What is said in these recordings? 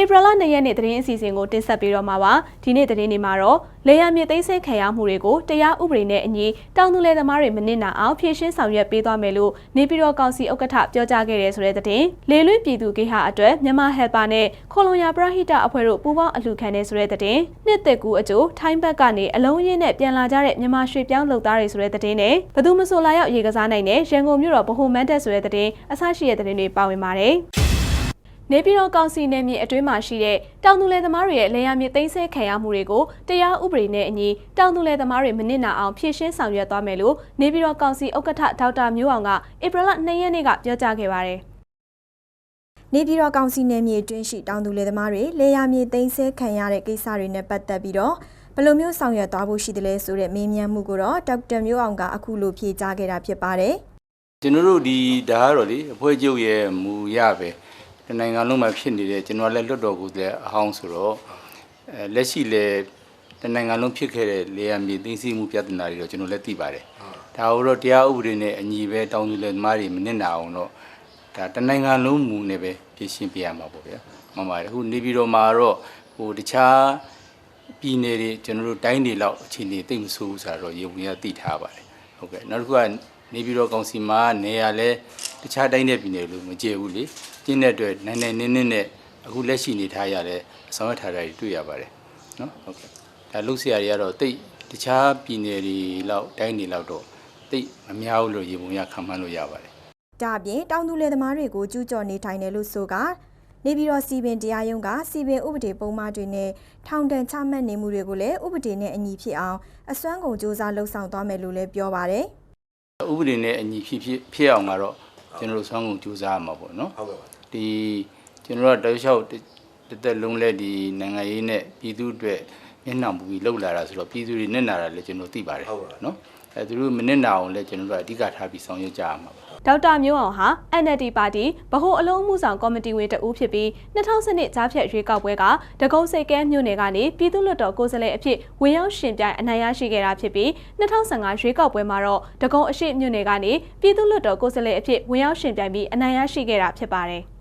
ဧပြီလ2ရက်နေ့သတင်းအစီအစဉ်ကိုတင်ဆက်ပေးတော့မှာပါဒီနေ့သတင်းတွေမှာတော့လေယာဉ်မြေသိမ်းဆည်းခံရမှုတွေကိုတရားဥပဒေနဲ့အညီတောင်သူလယ်သမားတွေမနစ်နာအောင်ဖြည့်ရှင်းဆောင်ရွက်ပေးသွားမယ်လို့နေပြည်တော်ကောင်စီဥက္ကဋ္ဌပြောကြားခဲ့တဲ့ဆိုတဲ့သတင်းလေလွင့်ပြည်သူဂေဟာအတွက်မြန်မာဟက်ပါနဲ့ခေါလုံယာပရဟိတအဖွဲ့တို့ပူးပေါင်းအလှူခံတဲ့ဆိုတဲ့သတင်းနှစ်သက်ကူအကျိုးထိုင်းဘက်ကနေအလုံးရင်းနဲ့ပြန်လာကြတဲ့မြန်မာရွှေပြောင်းလုပ်သားတွေဆိုတဲ့သတင်းနဲ့ဘသူမဆိုလာရောက်ရေကစားနိုင်တဲ့ရန်ကုန်မြို့တော်ဗဟိုမန်းတက်ဆိုတဲ့သတင်းအဆရှိတဲ့သတင်းတွေပါဝင်ပါတယ် နေပြည်တော်ကောင်စီနယ်မြေအတွင်းမှာရှိတဲ့တောင်သူလယ်သမားတွေရဲ့လေယာဉ်မြေသိမ်းဆည်းခံရမှုတွေကိုတရားဥပဒေနဲ့အညီတောင်သူလယ်သမားတွေမနစ်နာအောင်ဖြည့်ရှင်းဆောင်ရွက်သွားမယ်လို့နေပြည်တော်ကောင်စီဥက္ကဋ္ဌဒေါက်တာမျိုးအောင်ကဧပြီလ2ရက်နေ့ကပြောကြားခဲ့ပါတယ်နေပြည်တော်ကောင်စီနယ်မြေအတွင်းရှိတောင်သူလယ်သမားတွေလေယာမြေသိမ်းဆဲခံရတဲ့ကိစ္စတွေနဲ့ပတ်သက်ပြီးတော့ဘယ်လိုမျိုးဆောင်ရွက်သွားဖို့ရှိတယ်လဲဆိုတဲ့မေးမြန်းမှုကိုတော့ဒေါက်တာမျိုးအောင်ကအခုလိုဖြေကြားခဲ့တာဖြစ်ပါတယ်ကျွန်တော်တို့ဒီဒါကတော့လေအဖွဲ့ချုပ်ရဲ့မူရပဲ တနိုင်ငံလုံးမှာဖြစ်နေတဲ့ကျွန်တော်လည်းလွတ်တော်ကိုလည်းအဟောင်းဆိုတော့အဲလက်ရှိလည်းတနိုင်ငံလုံးဖြစ်ခဲ့တဲ့လေယာဉ်မြေသိမ်းဆည်းမှုပြဿနာတွေတော့ကျွန်တော်လည်းသိပါတယ်ဒါကိုတော့တရားဥပဒေနဲ့အညီပဲတောင်းသူလည်းသမားတွေမနစ်နာအောင်တော့ဒါတနိုင်ငံလုံးမူနဲ့ပဲပြင်ရှင်းပြရမှာပေါ့ဗျာမှန်ပါတယ်အခုနေပြည်တော်မှာတော့ဟိုတခြားပြည်နယ်တွေကျွန်တော်တို့တိုင်းတွေလောက်အခြေအနေသိမ့်မဆိုးဘူးဆိုတော့ရေဝင်ရသိထားပါတယ်ဟုတ်ကဲ့နောက်တစ်ခုက နေပြည်တော်ကောင်စီမှာနေရာလဲတခြားတိုင်းတဲ့ပြည်နယ်လို့မကျေဘူးလေကျင်းတဲ့အတွက်နိုင်နိုင်နင်းနင်းနဲ့အခုလက်ရှိနေထားရတဲ့အဆောင်ရထားတာတွေတွေ့ရပါတယ်နော်ဟုတ်ကဲ့ဒါလုတ်ဆရာတွေကတော့တိတ်တခြားပြည်နယ်တွေလောက်တိုင်းတွေလောက်တော့တိတ်မများဘူးလို့ရေပုံရခံမှန်းလို့ရပါတယ်။ဒါအပြင်တောင်သူလယ်သမားတွေကိုကျူးကျော်နေထိုင်တယ်လို့ဆိုကနေပြည်တော်စီပင်တရားရုံးကစီပင်ဥပဒေပုံမှန်တွေနဲ့ထောင်ဒဏ်ချမှတ်နေမှုတွေကိုလည်းဥပဒေနဲ့အညီဖြစ်အောင်အစွမ်းကုန်စ조사လှုပ်ဆောင်သွားမယ်လို့လည်းပြောပါတယ်။ ဥပဒေနဲ့အညီဖြစ်ဖြစ်ဖြစ်အောင်ကတော့ကျွန်တော်တို့ဆောင်းကုန်ကြိုးစားရမှာပေါ့နော်ဟုတ်ကဲ့ပါဒီကျွန်တော်တို့တောက်လျှောက်တစ်သက်လုံးလဲဒီနိုင်ငံရေးနဲ့ပြည်သူအတွက်မျက်နှာမူပြီးလှုပ်လာတာဆိုတော့ပြည်သူတွေနဲ့နာတာလည်းကျွန်တော်သိပါတယ်နော်အဲသူတို့မနဲ့နာအောင်လဲကျွန်တော်တို့အဓိကထားပြီးဆောင်ရွက်ကြရမှာပါ ဒေါက်တာမျိုးအောင်ဟာ NLD ပါတီဗဟိုအလုံးမှုဆောင်ကော်မတီဝင်တဦးဖြစ်ပြီး2012ကြားဖြတ်ရွေးကောက်ပွဲကဒဂုံစိတ်ကဲမြို့နယ်ကနေပြည်သူ့လွှတ်တော်ကိုယ်စားလှယ်အဖြစ်ဝင်ရောက်ရှင်ပြိုင်အနိုင်ရရှိခဲ့တာဖြစ်ပြီး2015ရွေးကောက်ပွဲမှာတော့ဒဂုံအရှိမြို့နယ်ကနေပြည်သူ့လွှတ်တော်ကိုယ်စားလှယ်အဖြစ်ဝင်ရောက်ရှင်ပြိုင်ပြီးအနိုင်ရရှိခဲ့တာဖြစ်ပါတယ်။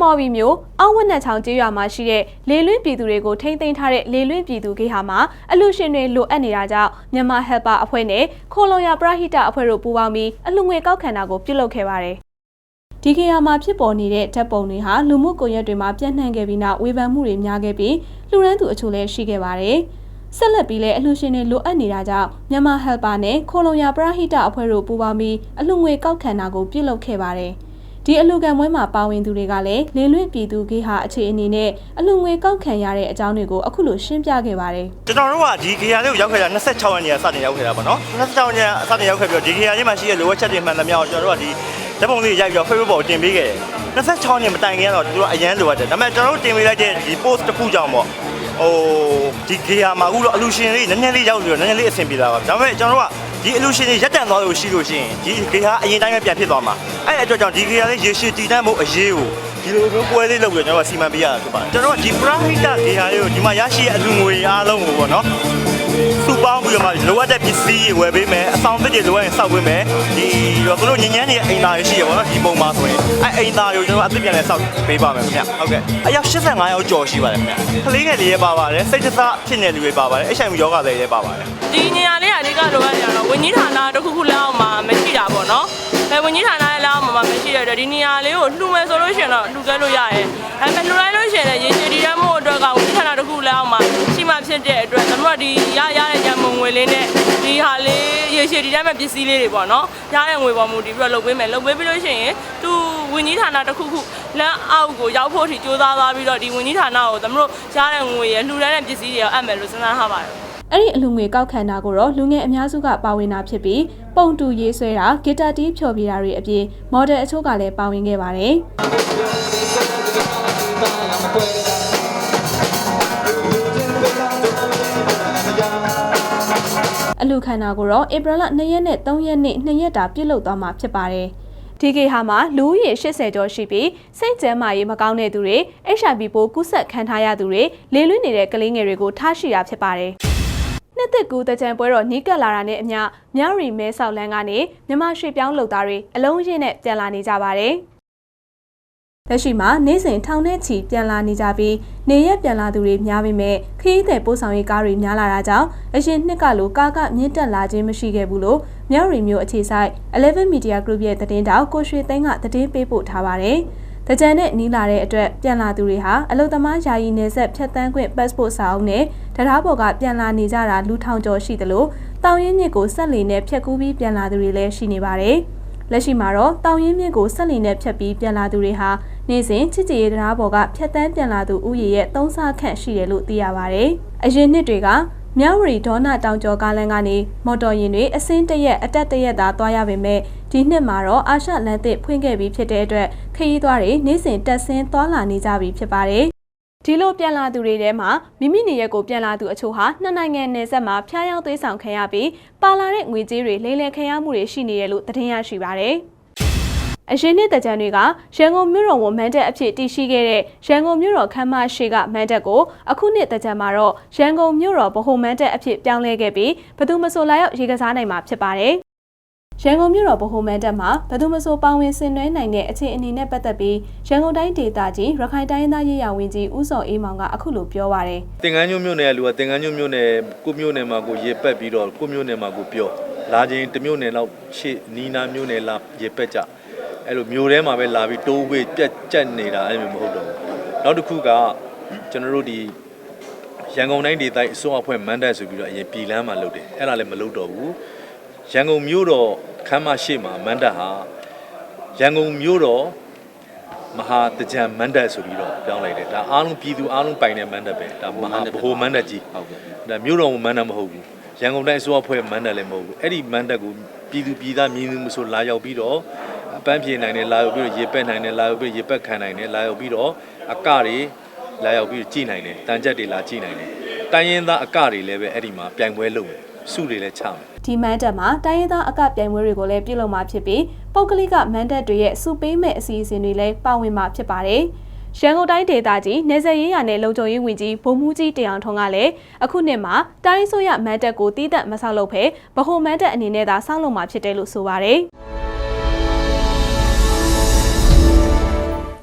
မော်ဘီမျိုးအောက်ဝက်နက်ချောင်းကျေးရွာမှာရှိတဲ့လေလွင့်ပြည်သူတွေကိုထိမ့်သိမ်းထားတဲ့လေလွင့်ပြည်သူဂေဟာမှာအလူရှင်တွေလိုအပ်နေတာကြောင့်မြန်မာဟက်ပါအဖွဲ့နဲ့ခိုလုံရပရဟိတအဖွဲ့တို့ပူးပေါင်းပြီးအလူငွေကောက်ခံတာကိုပြုလုပ်ခဲ့ပါတယ်။ဒီခေတ်ဟာမှာဖြစ်ပေါ်နေတဲ့ဓာတ်ပုံတွေဟာလူမှုကွန်ရက်တွေမှာပြန့်နှံ့ခဲ့ပြီးနောက်ဝေဖန်မှုတွေများခဲ့ပြီးလူရန်သူအချို့လည်းရှိခဲ့ပါတယ်။ဆက်လက်ပြီးလည်းအလှရှင်တွေလိုအပ်နေတာကြောင့်မြန်မာဟက်ပါနဲ့ခိုလုံရပရဟိတအဖွဲ့တို့ပူးပေါင်းပြီးအလှငွေကောက်ခံတာကိုပြုလုပ်ခဲ့ပါတယ်။ ဒီအလှကံပွဲမှာပါဝင်သူတွေကလည်းလေလွင့်ပြည်သူဂေဟာအခြေအနေနဲ့အလှငွေကောက်ခံရတဲ့အကြောင်းတွေကိုအခုလိုရှင်းပြခဲ့ပါတယ်။ကျွန်တော်တို့ကဒီခရီးလေးကိုရောက်ခဲ့တာ26ရက်နေ့ကစတင်ရောက်ခဲ့တာပေါ့နော်26ရက်နေ့စတင်ရောက်ခဲ့ပြီးတော့ဒီခရီးလေးမှာရှိတဲ့လိုအပ်ချက်တွေမှန်သမျှကိုကျွန်တော်တို့ကဒီဓာတ်ပုံလေးရိုက်ပြီးတော့ Facebook ပေါ်တင်ပေးခဲ့တယ်26ရက်နေ့မတိုင်ခင်ကတော့တို့ကအရန်လိုအပ်တယ်ဒါပေမဲ့ကျွန်တော်တို့တင်ပေးလိုက်တဲ့ဒီ post တစ်ခုကြောင့်ပေါ့ဟိုဒီခရီးမှာအခုတော့အလူရှင်လေးနည်းနည်းလေးရောက်ပြီးတော့နည်းနည်းလေးအဆင်ပြေလာပါဒါပေမဲ့ကျွန်တော်တို့ကဒီအလူရှင်တွေရက်တန်သွားလို့ရှိလို့ရှိရင်ဒီခရီးအရင်တိုင်းပဲပြန်ဖြစ်သွားမှာ အဲ့အတွက်ကြောင့်ဒီခရီးလေးရေရှည်တည်တံ့ဖို့အရေးကိုဒီလိုမျိုးပွဲလေးလုပ်ပြီးတော့ကျွန်တော်ကစီမံပေးရတာဖြစ်ပါတယ်ကျွန်တော်ကဒီ private ဒေဟာလေးကိုဒီမှာရရှိတဲ့အလူငွေအားလုံးကိုပေါ့နော်စုပေါင်းပြီးတော့မှလိုအပ်တဲ့ပစ္စည်းတွေဝယ်ပေးမယ်အဆောင်သစ်တွေလိုအပ်ရင်စောက်ပေးမယ်ဒီတော့သူတို့ညဉ့်ညမ်းနေအိမ်သားတွေရှိရပါတော့ဒီပုံမှာဆိုရင်အဲအိမ်သားတွေကိုကျွန်တော်အသစ်ပြန်လဲစောက်ပေးပါမယ်ခင်ဗျဟုတ်ကဲ့အယောက်85ယောက်ကျော်ရှိပါတယ်ခင်ဗျကလေးငယ်တွေလည်းပါပါတယ်စိတ်တသဖြစ်နေလူတွေပါပါတယ် HIV ယောဂတွေလည်းပါပါတယ်ဒီနေရာလေးကအဓိကလိုအပ်နေတာတော့ဝင်းကြီးဌာနတစ်ခုခုလောက်အောင်မှာမရှိတာပေါ့နော်။အဲဝင်းကြီးဌာန ရဲ့လောက်အောင်မှာမရှိရတဲ့ဒီနေရာလေးကိုလှူမယ်ဆိုလို့ရှိရင်တော့လှူခဲ့လို့ရတယ်။အဲမဲ့လှူလိုက်လို့ရှိရင်လည်းရေရှည်တည်ရမှုအတွက်ကဝင်းကြီးဌာနတစ်ခုလောက်အောင်မှာရှိမှဖြစ်တဲ့အတွက်ကျွန်တော်တို့ကဒီရရတဲ့ညမုံငွေလေးနဲ့ဒီဟာလေးရေရှည်တည်ရမဲ့ပစ္စည်းလေးတွေပေါ့နော်။ရတဲ့ငွေပေါ်မူတည်ပြီးတော့လုပ်ပေးမယ်။လုပ်ပေးပြီးလို့ရှိရင်သူဝင်းကြီးဌာနတစ်ခုခုလမ်းအောက်ကိုရောက်ဖို့ထိစ조사သွားပြီးတော့ဒီဝင်းကြီးဌာနကိုကျွန်တော်တို့ရတဲ့ငွေရလှူတဲ့ပစ္စည်းတွေရောအပ်မယ်လို့စဉ်းစားထားပါတယ်။ အဲ့ဒီအလူငွေကောက်ခံတာကိုတော့လူငယ်အများစုကပါဝင်တာဖြစ်ပြီးပုံတူရေးဆွဲတာဂီတာတီးဖျော်ပြတာတွေအပြင်မော်ဒယ်အချို့ကလည်းပါဝင်ခဲ့ပါတယ်အလူခန္ဓာကိုတော့ဧပြီလ2ရက်နဲ့3ရက်နေ့2ရက်တာပြုလုပ်သွားမှာဖြစ်ပါတယ်ဒီကေဟာမှာလူဦးရေ80ကျော်ရှိပြီးစိတ်ကျန်းမာရေးမကောင်းတဲ့သူတွေ HIV ပိုးကူးစက်ခံထားရသူတွေလေလွင့်နေတဲ့ကလေးငယ်တွေကိုထားရှိတာဖြစ်ပါတယ်။ နှစ်သက်ကူတကြံပွဲတော်နီးကပ်လာတာနဲ့အမျှမြရီမဲဆောက်လန်းကနေမြမရွှေပြောင်းလုပ်သားတွေအလုံးရင်းနဲ့ပြန်လာနေကြပါတယ်။လက်ရှိမှာနေ့စဉ်ထောင်နဲ့ချီပြန်လာနေကြပြီးနေရက်ပြန်လာသူတွေများပေမဲ့ခရီးသည်ပို့ဆောင်ရေးကားတွေများလာတာကြောင့်အရင်နှစ်ကလိုကားကမြင့်တက်လာခြင်းမရှိခဲ့ဘူးလို့မြောက်ရီမျိုးအခြေဆိုင်11 Media Group ရဲ့သတင်းတောက်ကိုရွှေသိန်းကသတင်းပေးပို့ထားပါတယ်။ တကြံနဲ့နီးလာတဲ့အတွက်ပြန်လာသူတွေဟာအလုသမားယာယီနေဆက်ဖြတ်တန်းခွင့် passport စာအုပ်နဲ့တရားပေါ်ကပြန်လာနေကြတာလူထောင်ကျော်ရှိသလိုတောင်ရင်းမြစ်ကိုဆက်လီနဲ့ဖြတ်ကူးပြီးပြန်လာသူတွေလည်းရှိနေပါတယ်။လက်ရှိမှာတော့တောင်ရင်းမြစ်ကိုဆက်လီနဲ့ဖြတ်ပြီးပြန်လာသူတွေဟာနေ့စဉ်ချစ်ကြည်ရေးတရားပေါ်ကဖြတ်တန်းပြန်လာသူဥယျာဉ်ရဲ့၃ဆခန့်ရှိတယ်လို့သိရပါတယ်။အရင်နှစ်တွေက မြောက်ရီဒေါနာတောင်ကျော်ကားလမ်းကနေမော်တော်ယာဉ်တွေအစင်းတရက်အတက်တရက်သာသွားရပေမဲ့ဒီနှစ်မှာတော့အာရှလန်သစ်ဖွင့်ခဲ့ပြီးဖြစ်တဲ့အတွက်ခရီးသွားတွေနေ့စဉ်တက်ဆင်းသွားလာနေကြပြီဖြစ်ပါတယ်။ဒီလိုပြန်လာသူတွေထဲမှာမိမိနေရက်ကိုပြန်လာသူအချို့ဟာနှစ်နိုင်ငံနယ်စပ်မှာဖျားယောင်းသွေးဆောင်ခံရပြီးပါလာတဲ့ငွေကြေးတွေလိမ်လည်ခံရမှုတွေရှိနေတယ်လို့သတင်းရရှိပါတယ်။ အရင်နှစ်တကြံတွေကရန်ကုန်မြို့တော်ဝန်မန်တက်အဖြစ်တည်ရှိခဲ့တဲ့ရန်ကုန်မြို့တော်ခမ်းမရှိကမန်တက်ကိုအခုနှစ်တကြံမှာတော့ရန်ကုန်မြို့တော်ဗဟိုမန်တက်အဖြစ်ပြောင်းလဲခဲ့ပြီးဘယ်သူမဆိုလာရောက်ရေကစားနိုင်မှာဖြစ်ပါတယ်။ရန်ကုန်မြို့တော်ဗဟိုမန်တပ်မှာဘယ်သူမဆိုပါဝင်ဆင်နွှဲနိုင်တဲ့အခြေအနေနဲ့ပတ်သက်ပြီးရန်ကုန်တိုင်းဒေသကြီးရခိုင်တိုင်းသားရေးရာဝန်ကြီးဦးစောအေးမောင်ကအခုလိုပြောပါရယ်တင်ကန်းညွန့်မြို့နယ်ကလူကတင်ကန်းညွန့်မြို့နယ်ကိုမြို့နယ်မှာကိုရေပက်ပြီးတော့ကိုမြို့နယ်မှာကိုပြောလာချင်းတစ်မြို့နယ်လောက်ရှေ့နီးနာမြို့နယ်လာရေပက်ကြ အဲ့လိုမြို့ထဲမှာပဲလာပြီးတိုးဝေးပြက်ကြက်နေတာအဲ့လိုမဟုတ်တော့ဘူးနောက်တစ်ခုကကျွန်တော်တို့ဒီရန်ကုန်တိုင်းဒေသအစိုးရအဖွဲ့မန်ဒတ်ဆိုပြီးတော့အရင်ပြည်လမ်းမှာလုပ်တယ်အဲ့ဒါလည်းမလုပ်တော့ဘူးရန်ကုန်မြို့တော်ခမ်းမရှိမှာမန်ဒတ်ဟာရန်ကုန်မြို့တော်မဟာတကြံမန္တတ်ဆိုပြီးတော့ပြောင်းလိုက်တယ်ဒါအားလုံးပြည်သူအားလုံးပိုင်တဲ့မန္တတ်ပဲဒါမဟာဗဟိုမန္တတ်ကြီးဟုတ်ကဲ့ဒါမြို့တော်မန္တတ်မဟုတ်ဘူးရန်ကုန်တိုင်းအစိုးရဖွဲ့မန္တတ်လည်းမဟုတ်ဘူးအဲ့ဒီမန္တတ်ကိုပြည်သူပြည်သားမြင်မှုမဆိုလာရောက်ပြီးတော့အ ပန်းပြေနိုင်တယ်လာရောက်ပြီးတော့ရေပက်နိုင်တယ်လာရောက်ပြီးရေပက်ခံနိုင်တယ်လာရောက်ပြီးတော့အကတွေလာရောက်ပြီးကြည်နိုင်တယ်တန်ကြက်တွေလာကြည်နိုင်တယ်တိုင်းရင်းသားအကတွေလည်းပဲအဲ့ဒီမှာပြိုင်ပွဲလုပ်မယ်စုတွေလည်းချမယ်ဒီမန်တပ်မှာတိုင်းရင်းသားအကပြိုင်ပွဲတွေကိုလည်းပြုလုပ်မှာဖြစ်ပြီးပုဂ္ဂလိကမန်တပ်တွေရဲ့စုပေးမဲ့အစီအစဉ်တွေလည်းပါဝင်မှာဖြစ်ပါတယ်။ရန်ကုန်တိုင်းဒေသကြီးနေဆက်ရေးရနယ်လုံခြုံရေးဝန်ကြီးဗိုလ်မှူးကြီးတရောင်ထွန်းကလည်းအခုနှစ်မှာတိုင်းဆိုရမန်တပ်ကိုတီးသက်မဆောက်လုပ်ဖဲဗဟိုမန်တပ်အနေနဲ့သာဆောက်လုပ်မှာဖြစ်တယ်လို့ဆိုပါတယ်။